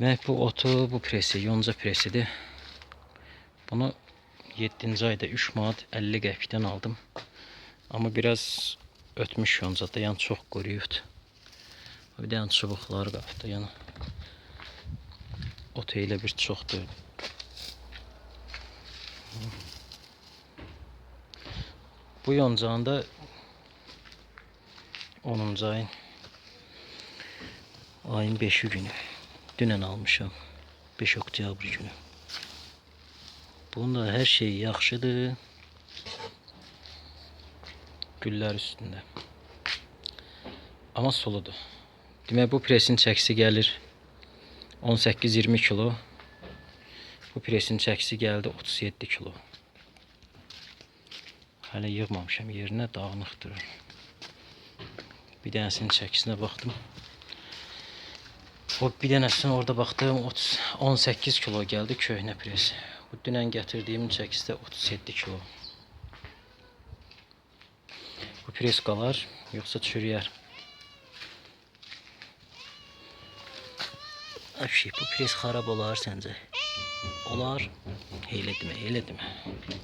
Demek bu otu, bu presi, yonca presidir. Bunu 7. ayda 3 manat 50 qəpikdən aldım. Amma biraz ötmüş yoncada, yəni çox quruyubdu. Bir dənə çubuqlar qapdı, yəni ot elə bir çoxdur. Bu yoncanın da 10. ayın ayın 5-i günü. Dünən almışam. 5 oktyabr günü. Bunda hər şey yaxşıdır. Güllər üstündə. Amma soludur. Demək bu presin çəkisi gəlir 18-20 kilo. Bu presin çəkisi gəldi 37 kilo. Hələ yığmamışam yerinə dağınıqdır. Bir dənəsinin çəkisinə baxdım. O bir dənəsini orada baxdım 30 18 kilo gəldi köhnə pres. Bu dünən gətirdiyimin çəkisi də 37 kilo. Bu pres qalar yoxsa çürüyər? Əfşi, bu pres xarab olar səncə? Olar. Elə demə, elə demə.